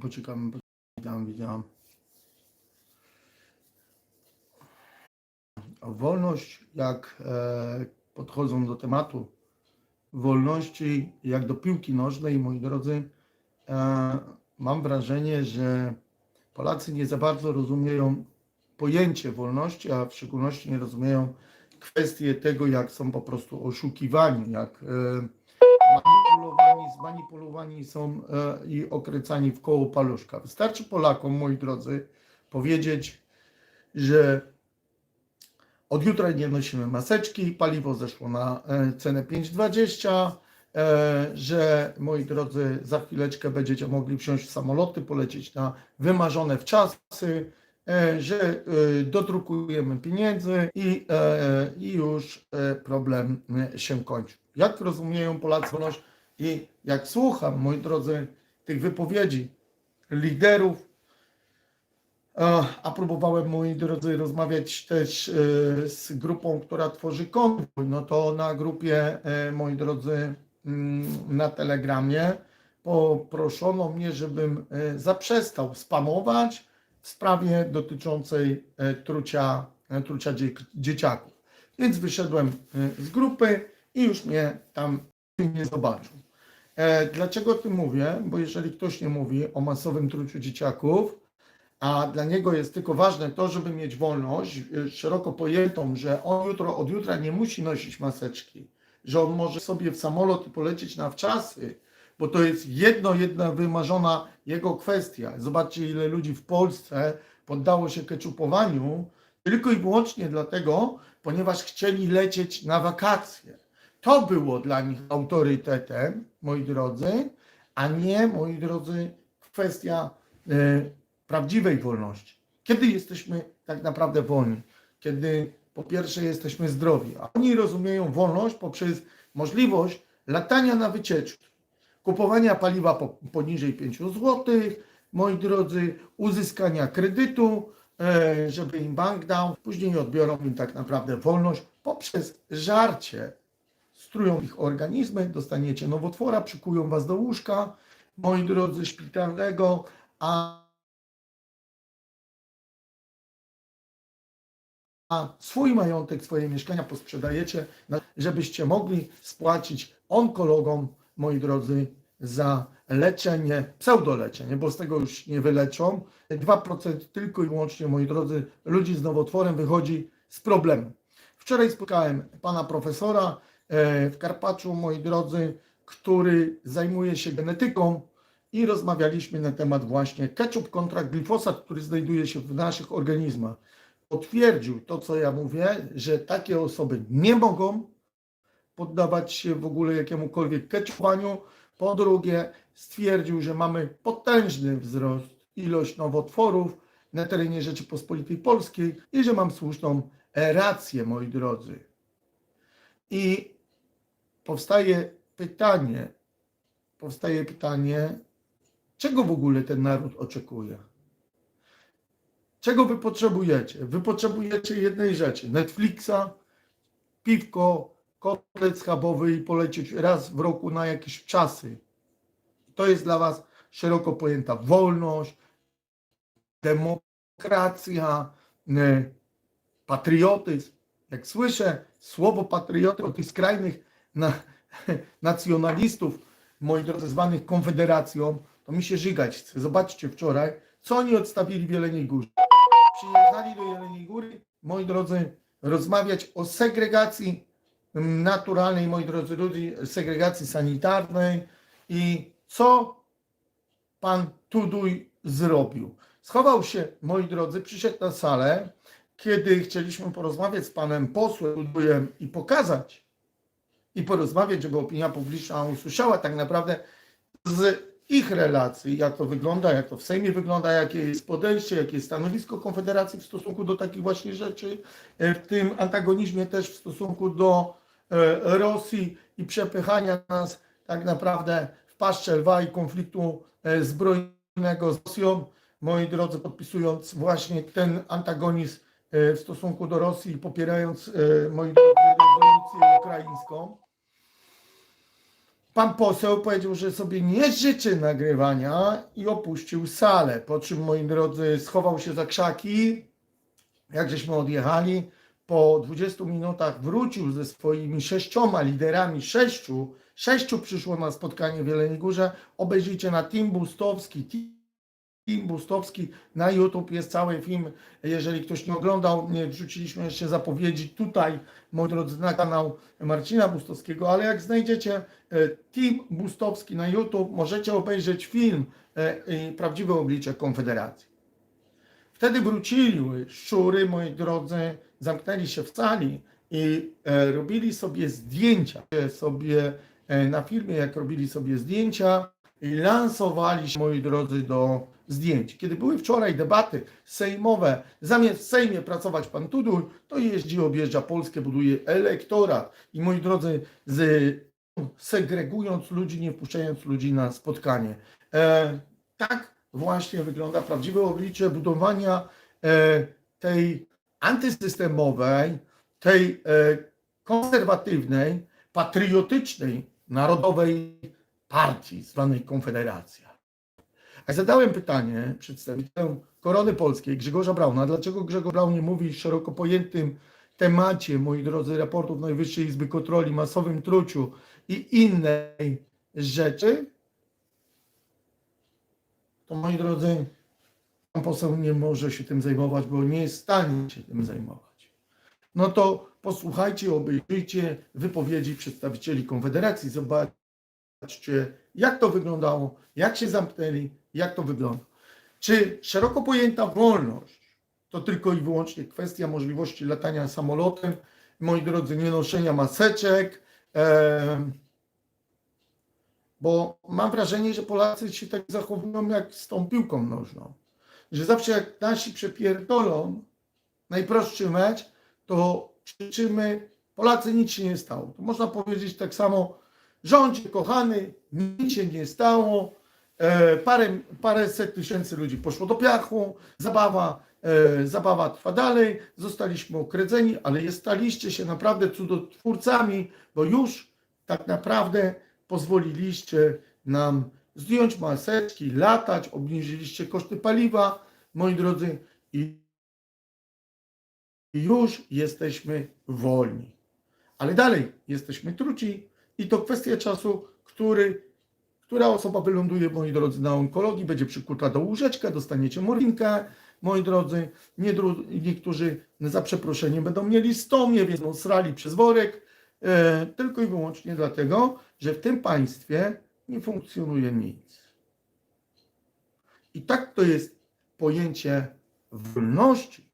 Poczekamy, widziałam, widziałam. Wolność, jak e, podchodzą do tematu wolności, jak do piłki nożnej, moi drodzy, e, mam wrażenie, że Polacy nie za bardzo rozumieją pojęcie wolności, a w szczególności nie rozumieją kwestie tego, jak są po prostu oszukiwani, jak e, manipulowani, zmanipulowani są e, i okręcani w koło paluszka. Wystarczy Polakom, moi drodzy, powiedzieć, że od jutra nie nosimy maseczki, paliwo zeszło na e, cenę 5,20, e, że moi drodzy, za chwileczkę będziecie mogli wsiąść w samoloty, polecieć na wymarzone wczasy, że dodrukujemy pieniędzy i, i już problem się kończy. Jak rozumieją Polacy wolność i jak słucham, moi drodzy, tych wypowiedzi liderów, a, a próbowałem, moi drodzy, rozmawiać też e, z grupą, która tworzy konwój. No to na grupie, e, moi drodzy, mm, na Telegramie poproszono mnie, żebym e, zaprzestał spamować w sprawie dotyczącej e, trucia, e, trucia dzie, dzieciaków. Więc wyszedłem e, z grupy i już mnie tam nie zobaczył. E, Dlaczego o tym mówię? Bo jeżeli ktoś nie mówi o masowym truciu dzieciaków, a dla niego jest tylko ważne to, żeby mieć wolność y, szeroko pojętą, że on jutro, od jutra nie musi nosić maseczki, że on może sobie w samolot i polecieć na wczasy, bo to jest jedno, jedna wymarzona jego kwestia. Zobaczcie, ile ludzi w Polsce poddało się keczupowaniu tylko i wyłącznie dlatego, ponieważ chcieli lecieć na wakacje. To było dla nich autorytetem, moi drodzy, a nie, moi drodzy, kwestia e, prawdziwej wolności. Kiedy jesteśmy tak naprawdę wolni? Kiedy po pierwsze jesteśmy zdrowi, a oni rozumieją wolność poprzez możliwość latania na wycieczki, kupowania paliwa po, poniżej 5 zł, moi drodzy, uzyskania kredytu, e, żeby im bank dał, później odbiorą im tak naprawdę wolność poprzez żarcie. Strują ich organizmy, dostaniecie nowotwora, przykują was do łóżka, moi drodzy, szpitalnego, a a swój majątek, swoje mieszkania posprzedajecie, żebyście mogli spłacić onkologom, moi drodzy, za leczenie, pseudoleczenie, bo z tego już nie wyleczą. 2% tylko i wyłącznie, moi drodzy, ludzi z nowotworem wychodzi z problemem. Wczoraj spotkałem pana profesora w Karpaczu, moi drodzy, który zajmuje się genetyką i rozmawialiśmy na temat właśnie ketchup kontra glifosat, który znajduje się w naszych organizmach potwierdził to, co ja mówię, że takie osoby nie mogą poddawać się w ogóle jakiemukolwiek keczowaniu. Po drugie, stwierdził, że mamy potężny wzrost ilość nowotworów na terenie Rzeczypospolitej Polskiej i że mam słuszną rację, moi drodzy. I powstaje pytanie, powstaje pytanie, czego w ogóle ten naród oczekuje? Czego wy potrzebujecie? Wy potrzebujecie jednej rzeczy: Netflixa, piwko, kotlet schabowy i polecieć raz w roku na jakieś czasy. To jest dla was szeroko pojęta wolność, demokracja, e, patriotyzm. Jak słyszę słowo patrioty od tych skrajnych na, nacjonalistów, moi drodzy, zwanych Konfederacją, to mi się żygać. Zobaczcie wczoraj, co oni odstawili w Jeleniej Górze przyjechali do Jeleniej Góry, moi drodzy, rozmawiać o segregacji mm, naturalnej, moi drodzy ludzi, segregacji sanitarnej i co pan Tuduj zrobił. Schował się, moi drodzy, przyszedł na salę, kiedy chcieliśmy porozmawiać z panem posłem Tudujem i pokazać i porozmawiać, żeby opinia publiczna usłyszała tak naprawdę z ich relacji, jak to wygląda, jak to w Sejmie wygląda, jakie jest podejście, jakie jest stanowisko Konfederacji w stosunku do takich właśnie rzeczy, e, w tym antagonizmie też w stosunku do e, Rosji i przepychania nas tak naprawdę w paszczę lwa i konfliktu e, zbrojnego z Rosją. Moi drodzy, podpisując właśnie ten antagonizm w stosunku do Rosji i popierając, moi drodzy, rewolucję ukraińską. Pan poseł powiedział, że sobie nie życzy nagrywania i opuścił salę. Po czym, moi drodzy, schował się za krzaki. Jak żeśmy odjechali, po 20 minutach wrócił ze swoimi sześcioma liderami, sześciu, sześciu przyszło na spotkanie w Jeleniej Górze. Obejrzyjcie na Team Bustowski, Team Bustowski na YouTube jest cały film. Jeżeli ktoś nie oglądał, nie wrzuciliśmy jeszcze zapowiedzi tutaj, moi drodzy, na kanał Marcina Bustowskiego, ale jak znajdziecie e, Team Bustowski na YouTube, możecie obejrzeć film e, i Prawdziwe oblicze Konfederacji. Wtedy wróciły szczury, moi drodzy, zamknęli się w sali i e, robili sobie zdjęcia. Sobie na filmie, jak robili sobie zdjęcia i lansowali się, moi drodzy, do zdjęć. Kiedy były wczoraj debaty sejmowe, zamiast w Sejmie pracować pan Tuduj, to jeździ, objeżdża Polskę, buduje elektorat. I moi drodzy, z, segregując ludzi, nie wpuszczając ludzi na spotkanie. E, tak właśnie wygląda prawdziwe oblicze budowania e, tej antysystemowej, tej e, konserwatywnej, patriotycznej, narodowej partii zwanej Konfederacja. Zadałem pytanie przedstawicielom Korony Polskiej, Grzegorza Brauna, dlaczego Grzegorz Braun nie mówi o szeroko pojętym temacie, moi drodzy, raportów Najwyższej Izby Kontroli, masowym truciu i innej rzeczy, to moi drodzy, pan poseł nie może się tym zajmować, bo nie jest w stanie się tym zajmować. No to posłuchajcie, obejrzyjcie wypowiedzi przedstawicieli Konfederacji, zobaczcie, jak to wyglądało, jak się zamknęli, jak to wygląda. Czy szeroko pojęta wolność to tylko i wyłącznie kwestia możliwości latania samolotem, moi drodzy, nie noszenia maseczek, bo mam wrażenie, że Polacy się tak zachowują jak z tą piłką nożną. Że zawsze jak nasi przepierdolą najprostszy mecz, to krzyczymy Polacy nic się nie stało. To można powiedzieć tak samo rządzie kochany, nic się nie stało, e, parę, paręset tysięcy ludzi poszło do piachu, zabawa, e, zabawa trwa dalej, zostaliśmy okredzeni, ale staliście się naprawdę cudotwórcami, bo już tak naprawdę pozwoliliście nam zdjąć maseczki, latać, obniżyliście koszty paliwa, moi drodzy, i już jesteśmy wolni. Ale dalej jesteśmy truci i to kwestia czasu, który, która osoba wyląduje, moi drodzy, na onkologii, będzie przykuta do łóżeczka, dostaniecie morfinkę, moi drodzy, niedru, niektórzy za przeproszeniem będą mieli stomię, więc będą srali przez worek, e, tylko i wyłącznie dlatego, że w tym państwie nie funkcjonuje nic. I tak to jest pojęcie wolności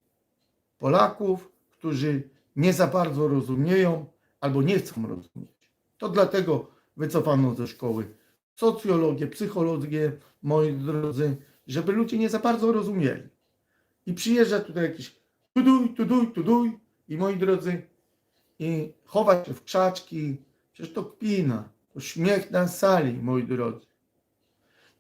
Polaków, którzy nie za bardzo rozumieją albo nie chcą rozumieć. To dlatego wycofano ze szkoły socjologię, psychologię, moi drodzy, żeby ludzie nie za bardzo rozumieli. I przyjeżdża tutaj jakiś tuduj, tuduj, tuduj i moi drodzy, i chowa się w krzaczki, przecież to kpina, to śmiech na sali, moi drodzy.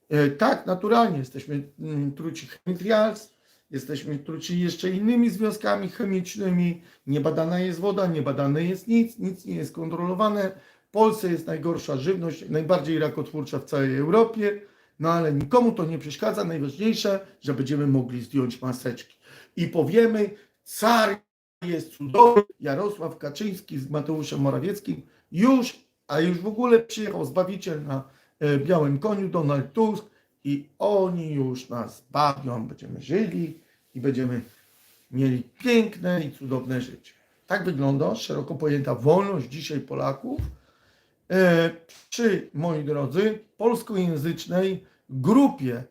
E, tak, naturalnie jesteśmy mm, truci chemitrials, jesteśmy truci jeszcze innymi związkami chemicznymi, niebadana jest woda, niebadane jest nic, nic nie jest kontrolowane. W Polsce jest najgorsza żywność, najbardziej rakotwórcza w całej Europie, no ale nikomu to nie przeszkadza. Najważniejsze, że będziemy mogli zdjąć maseczki. I powiemy, car jest cudowny, Jarosław Kaczyński z Mateuszem Morawieckim już, a już w ogóle przyjechał Zbawiciel na e, białym koniu, Donald Tusk i oni już nas bawią, będziemy żyli i będziemy mieli piękne i cudowne życie. Tak wygląda szeroko pojęta wolność dzisiaj Polaków przy, moi drodzy, polskojęzycznej grupie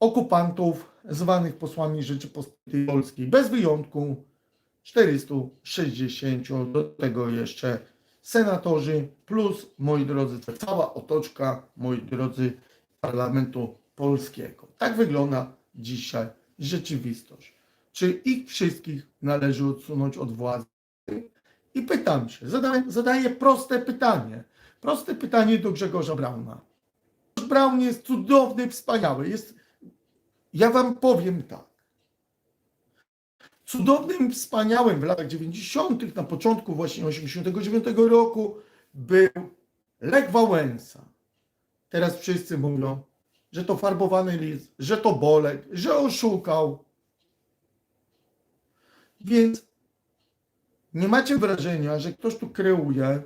okupantów zwanych posłami Rzeczypospolitej Polskiej. Bez wyjątku 460, do tego jeszcze senatorzy, plus, moi drodzy, cała otoczka, moi drodzy, parlamentu polskiego. Tak wygląda dzisiaj rzeczywistość. Czy ich wszystkich należy odsunąć od władzy? I pytam się, zadaję, zadaję proste pytanie. Proste pytanie do Grzegorza Brauna. Grzegorz Braun jest cudowny, wspaniały. Jest, ja wam powiem tak. Cudownym, wspaniałym w latach 90., na początku właśnie 89 roku był Lech Wałęsa. Teraz wszyscy mówią, że to farbowany list, że to Bolek, że oszukał. Więc nie macie wrażenia, że ktoś tu kreuje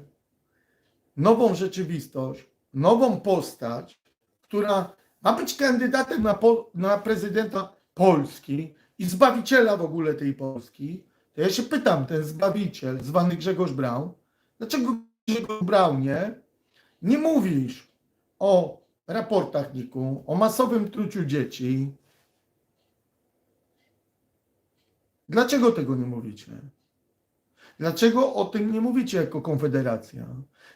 nową rzeczywistość, nową postać, która ma być kandydatem na, po, na prezydenta Polski i zbawiciela w ogóle tej Polski, to ja się pytam, ten zbawiciel zwany Grzegorz Braun, dlaczego Grzegorz Braunie nie mówisz o raportach NIK-u, o masowym truciu dzieci? Dlaczego tego nie mówicie? Dlaczego o tym nie mówicie jako Konfederacja?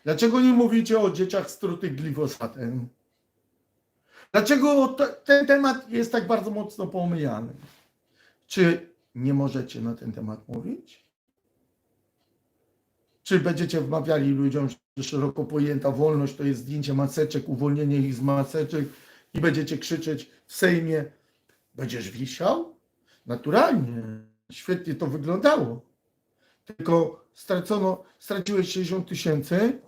Dlaczego nie mówicie o dzieciach strutych glifosatem? Dlaczego te, ten temat jest tak bardzo mocno pomijany? Czy nie możecie na ten temat mówić? Czy będziecie wmawiali ludziom, że szeroko pojęta wolność to jest zdjęcie maseczek, uwolnienie ich z maseczek i będziecie krzyczeć w Sejmie, będziesz wisiał? Naturalnie, świetnie to wyglądało. Tylko stracono, straciłeś 60 tysięcy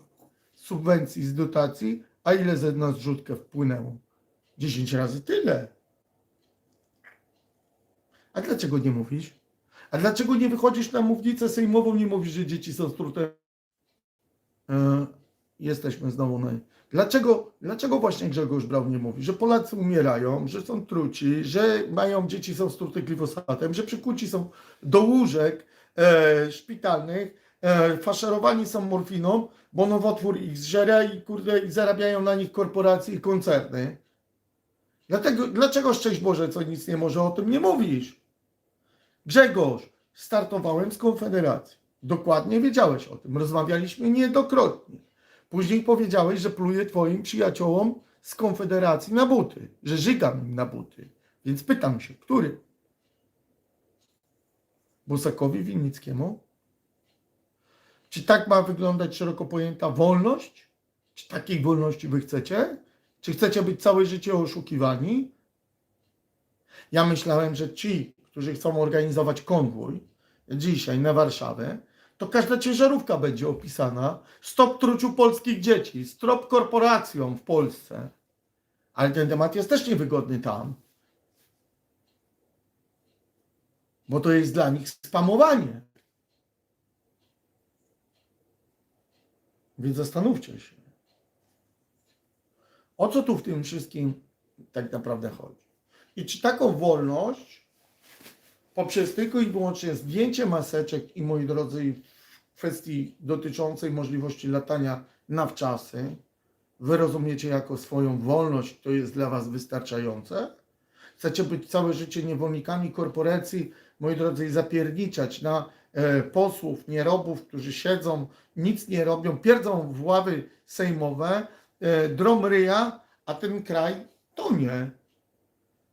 subwencji z dotacji, a ile ze na zrzutkę wpłynęło? 10 razy tyle. A dlaczego nie mówisz? A dlaczego nie wychodzisz na mównicę sejmową, nie mówisz, że dzieci są strute? E, jesteśmy znowu na... Dlaczego, dlaczego właśnie Grzegorz Braun nie mówi, że Polacy umierają, że są truci, że mają dzieci są strute glifosatem, że przykuci są do łóżek szpitalnych, e, faszerowani są morfiną, bo nowotwór ich zżera i kurde i zarabiają na nich korporacje i koncerny. Dlatego, dlaczego szczęść Boże, co nic nie może o tym nie mówisz? Grzegorz, startowałem z Konfederacji. Dokładnie wiedziałeś o tym. Rozmawialiśmy niejednokrotnie. Później powiedziałeś, że pluję twoim przyjaciołom z Konfederacji na buty, że żygam im na buty. Więc pytam się, który? Bosakowi Winnickiemu? Czy tak ma wyglądać szeroko pojęta wolność? Czy takiej wolności wy chcecie? Czy chcecie być całe życie oszukiwani? Ja myślałem, że ci, którzy chcą organizować konwój dzisiaj na Warszawę, to każda ciężarówka będzie opisana. Stop truciu polskich dzieci, stop korporacjom w Polsce. Ale ten temat jest też niewygodny tam. Bo to jest dla nich spamowanie. Więc zastanówcie się. O co tu w tym wszystkim tak naprawdę chodzi? I czy taką wolność poprzez tylko i wyłącznie zdjęcie maseczek i moi drodzy w kwestii dotyczącej możliwości latania na wczasy, wy rozumiecie jako swoją wolność, to jest dla was wystarczające? Chcecie być całe życie niewolnikami korporacji, moi drodzy, i zapierniczać na e, posłów, nierobów, którzy siedzą, nic nie robią, pierdzą w ławy sejmowe, e, drom ryja, a ten kraj tonie.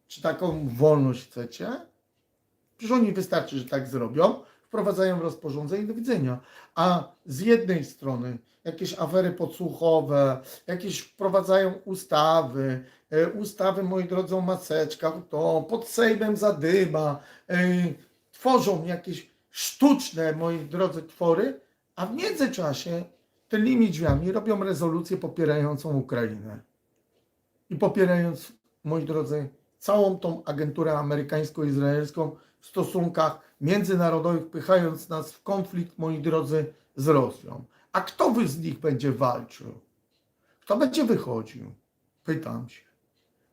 Czy taką wolność chcecie? Przecież oni wystarczy, że tak zrobią, wprowadzają rozporządzenie do widzenia. A z jednej strony jakieś afery podsłuchowe, jakieś wprowadzają ustawy, e, ustawy, moi drodzy, o maseczkach, to pod Sejmem zadyma, e, tworzą jakieś sztuczne, moi drodzy, twory, a w międzyczasie tylnymi drzwiami robią rezolucję popierającą Ukrainę. I popierając, moi drodzy, całą tą agenturę amerykańsko-izraelską stosunkach międzynarodowych, pychając nas w konflikt, moi drodzy, z Rosją. A kto z nich będzie walczył? Kto będzie wychodził? Pytam się.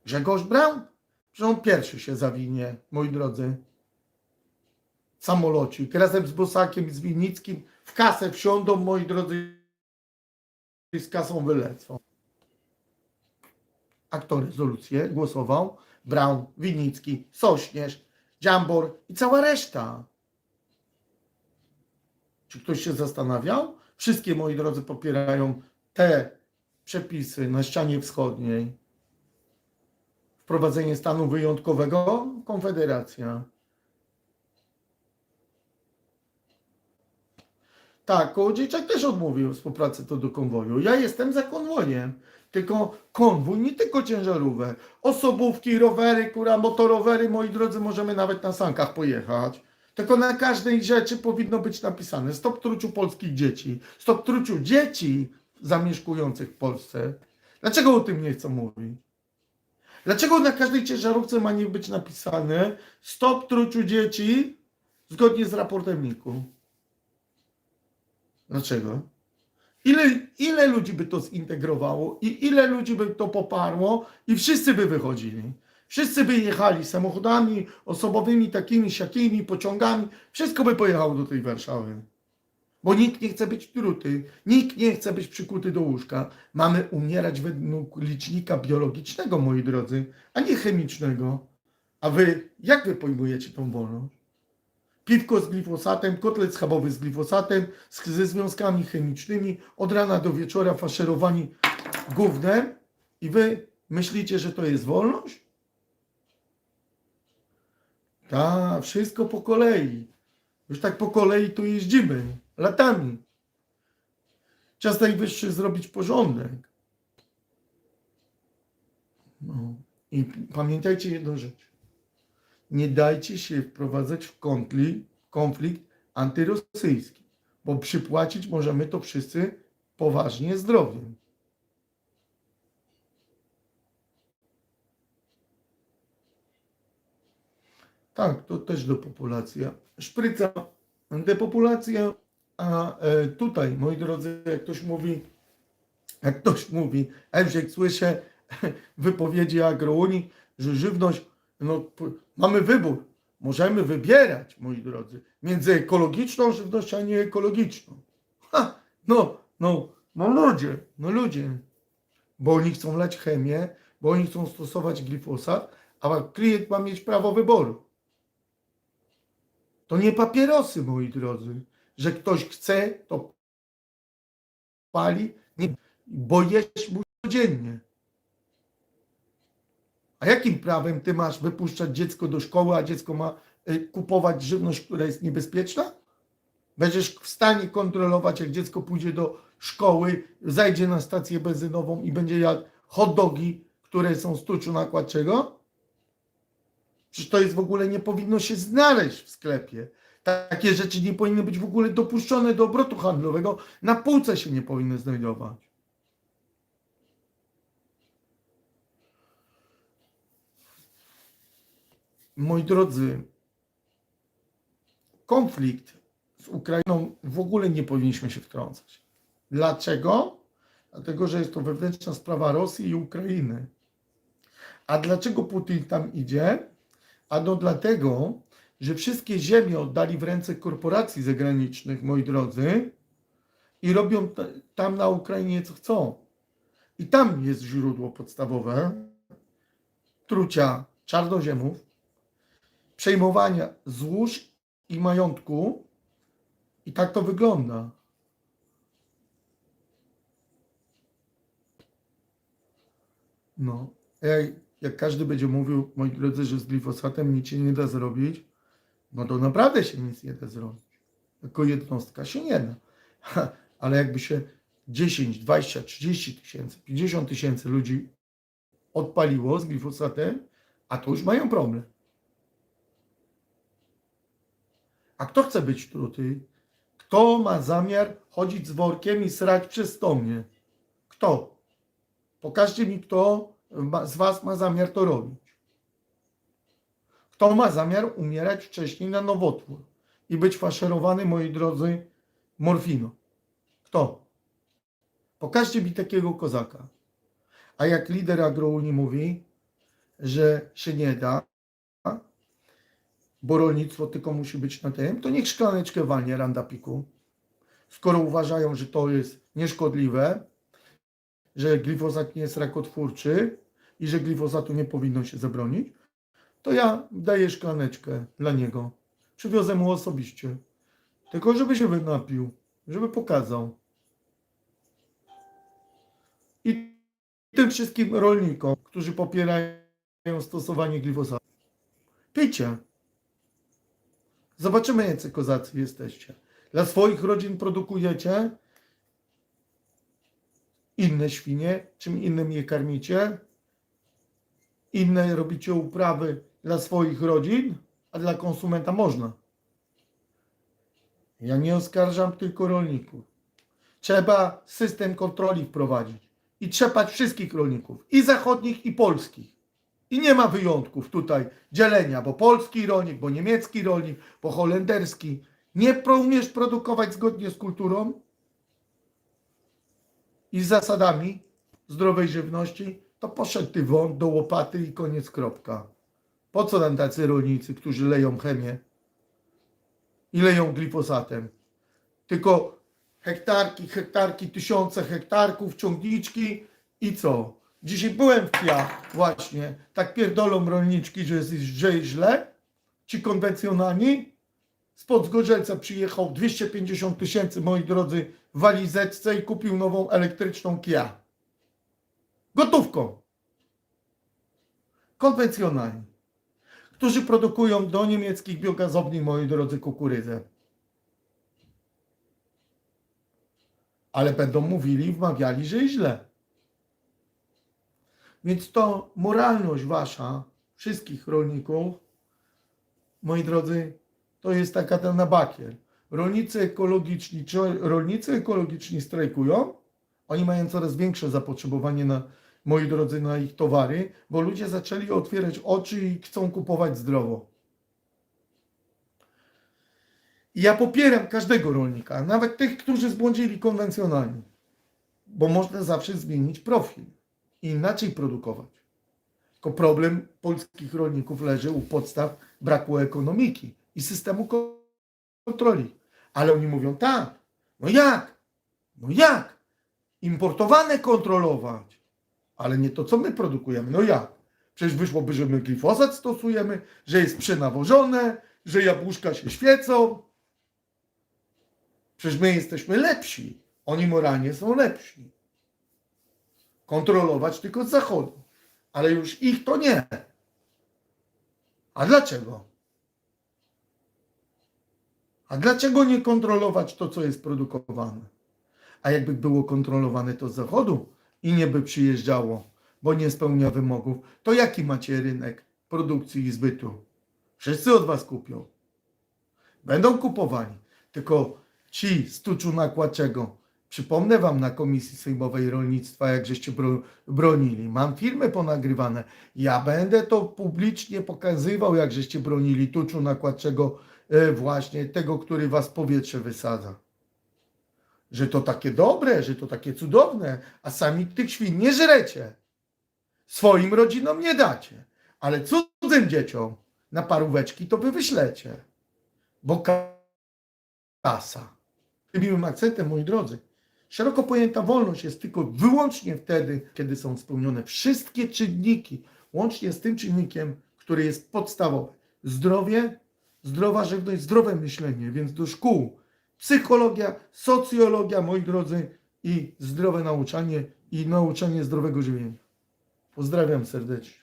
Grzegorz Braun? Że on pierwszy się zawinie, moi drodzy. Samolocik razem z Bosakiem i z Winnickim w kasę wsiądą, moi drodzy, i z kasą wylecą. A kto rezolucję głosował? Braun, Winnicki, Sośnierz, Dziambor i cała reszta. Czy ktoś się zastanawiał? Wszystkie, moi drodzy, popierają te przepisy na ścianie wschodniej. Wprowadzenie stanu wyjątkowego? Konfederacja. Tak, Kołodziejczak też odmówił współpracy to do konwoju. Ja jestem za konwojem. Tylko konwój, nie tylko ciężarówek. Osobówki, rowery, kura, motorowery, moi drodzy, możemy nawet na sankach pojechać. Tylko na każdej rzeczy powinno być napisane stop truciu polskich dzieci. Stop truciu dzieci zamieszkujących w Polsce. Dlaczego o tym nie chcą mówić? Dlaczego na każdej ciężarówce ma nie być napisane stop truciu dzieci zgodnie z raportem NIK-u? Dlaczego? Ile, ile ludzi by to zintegrowało i ile ludzi by to poparło i wszyscy by wychodzili. Wszyscy by jechali samochodami osobowymi, takimi, siakimi, pociągami. Wszystko by pojechało do tej Warszawy. Bo nikt nie chce być truty, nikt nie chce być przykuty do łóżka. Mamy umierać według licznika biologicznego, moi drodzy, a nie chemicznego. A wy, jak wy pojmujecie tą wolność? Piwko z glifosatem, kotlet schabowy z glifosatem, z, ze związkami chemicznymi, od rana do wieczora faszerowani gównem i wy myślicie, że to jest wolność? Tak, wszystko po kolei. Już tak po kolei tu jeździmy, latami. Czas najwyższy zrobić porządek. No. I pamiętajcie jedną rzecz. Nie dajcie się wprowadzać w konflikt, antyrosyjski, bo przypłacić możemy to wszyscy poważnie zdrowiem. Tak, to też depopulacja. Szpryca, depopulacja, a e, tutaj, moi drodzy, jak ktoś mówi, jak ktoś mówi, Elżek, słyszę wypowiedzi agrounii, że żywność, no mamy wybór, możemy wybierać, moi drodzy, między ekologiczną żywnością, a nieekologiczną. Ha, no, no, no ludzie, no ludzie, bo oni chcą lać chemię, bo oni chcą stosować glifosat, a klient ma mieć prawo wyboru. To nie papierosy, moi drodzy, że ktoś chce, to pali, nie, bo jeść musi codziennie. A jakim prawem ty masz wypuszczać dziecko do szkoły, a dziecko ma y, kupować żywność, która jest niebezpieczna? Będziesz w stanie kontrolować, jak dziecko pójdzie do szkoły, zajdzie na stację benzynową i będzie jadł hot dogi, które są z tuczu nakładczego? Przecież to jest w ogóle nie powinno się znaleźć w sklepie. Takie rzeczy nie powinny być w ogóle dopuszczone do obrotu handlowego. Na półce się nie powinny znajdować. Moi drodzy, konflikt z Ukrainą w ogóle nie powinniśmy się wtrącać. Dlaczego? Dlatego, że jest to wewnętrzna sprawa Rosji i Ukrainy. A dlaczego Putin tam idzie? Ano dlatego, że wszystkie ziemie oddali w ręce korporacji zagranicznych, moi drodzy, i robią ta- tam na Ukrainie co chcą. I tam jest źródło podstawowe trucia czarnoziemów, przejmowania złóż i majątku. I tak to wygląda. No, jak, jak każdy będzie mówił, moi drodzy, że z glifosatem nic się nie da zrobić, no to naprawdę się nic nie da zrobić. Jako jednostka się nie da. Ale jakby się 10, 20, 30 tysięcy, 50 tysięcy ludzi odpaliło z glifosatem, a to już mają problem. A kto chce być truty? Kto ma zamiar chodzić z workiem i srać przez? Kto? Pokażcie mi, kto z Was ma zamiar to robić. Kto ma zamiar umierać wcześniej na nowotwór i być faszerowany, moi drodzy, morfiną? Kto? Pokażcie mi takiego kozaka. A jak lider agrounii mówi, że się nie da, bo rolnictwo tylko musi być na tym, to niech szklaneczkę walnie randapiku. Skoro uważają, że to jest nieszkodliwe, że glifosat nie jest rakotwórczy i że glifosatu nie powinno się zabronić, to ja daję szklaneczkę dla niego. Przywiozę mu osobiście. Tylko żeby się napił, żeby pokazał. I tym wszystkim rolnikom, którzy popierają stosowanie glifosatu. Pijcie. Zobaczymy, jacy kozacy jesteście. Dla swoich rodzin produkujecie inne świnie, czym innym je karmicie, inne robicie uprawy dla swoich rodzin, a dla konsumenta można. Ja nie oskarżam tylko rolników. Trzeba system kontroli wprowadzić i trzepać wszystkich rolników, i zachodnich, i polskich. I nie ma wyjątków tutaj dzielenia, bo polski rolnik, bo niemiecki rolnik, bo holenderski. Nie umiesz produkować zgodnie z kulturą i z zasadami zdrowej żywności, to poszedł ty wąt do łopaty i koniec kropka. Po co nam tacy rolnicy, którzy leją chemię i leją glifosatem? Tylko hektarki, hektarki, tysiące hektarków, ciągniczki i co? Dzisiaj byłem w KIA właśnie, tak pierdolą rolniczki, że jest, że jest źle. Ci konwencjonalni. Spod Zgorzelca przyjechał 250 tysięcy, moi drodzy, w walizeczce i kupił nową elektryczną KIA. Gotówką. Konwencjonalni. Którzy produkują do niemieckich biogazowni, moi drodzy, kukurydzę. Ale będą mówili, wmawiali, że źle. Więc to moralność wasza, wszystkich rolników, moi drodzy, to jest taka ten bakier. Rolnicy ekologiczni, czy rolnicy ekologiczni strajkują, oni mają coraz większe zapotrzebowanie na, moi drodzy, na ich towary, bo ludzie zaczęli otwierać oczy i chcą kupować zdrowo. I ja popieram każdego rolnika, nawet tych, którzy zbłądzili konwencjonalnie, bo można zawsze zmienić profil i inaczej produkować. Tylko problem polskich rolników leży u podstaw braku ekonomiki i systemu ko- kontroli. Ale oni mówią tak, no jak? No jak? Importowane kontrolować, ale nie to, co my produkujemy. No jak? Przecież wyszłoby, że my glifosat stosujemy, że jest przenawożone, że jabłuszka się świecą. Przecież my jesteśmy lepsi. Oni moralnie są lepsi kontrolować tylko z zachodu. Ale już ich to nie. A dlaczego? A dlaczego nie kontrolować to, co jest produkowane? A jakby było kontrolowane to z zachodu i nie by przyjeżdżało, bo nie spełnia wymogów, to jaki macie rynek produkcji i zbytu? Wszyscy od was kupią. Będą kupowani. Tylko ci z tuczu nakładczego, Przypomnę Wam na Komisji Sejmowej Rolnictwa, jak żeście bro, bronili. Mam filmy ponagrywane. Ja będę to publicznie pokazywał, jak żeście bronili tuczu nakładczego e, właśnie tego, który Was powietrze wysadza. Że to takie dobre, że to takie cudowne, a sami tych świn nie żrecie. Swoim rodzinom nie dacie, ale cudzym dzieciom na paróweczki to Wy wyślecie. Bo ka- kasa. Miłym akcentem, moi drodzy. Szeroko pojęta wolność jest tylko wyłącznie wtedy, kiedy są spełnione wszystkie czynniki, łącznie z tym czynnikiem, który jest podstawowy. Zdrowie, zdrowa żywność, zdrowe myślenie, więc do szkół psychologia, socjologia, moi drodzy, i zdrowe nauczanie i nauczanie zdrowego żywienia. Pozdrawiam serdecznie.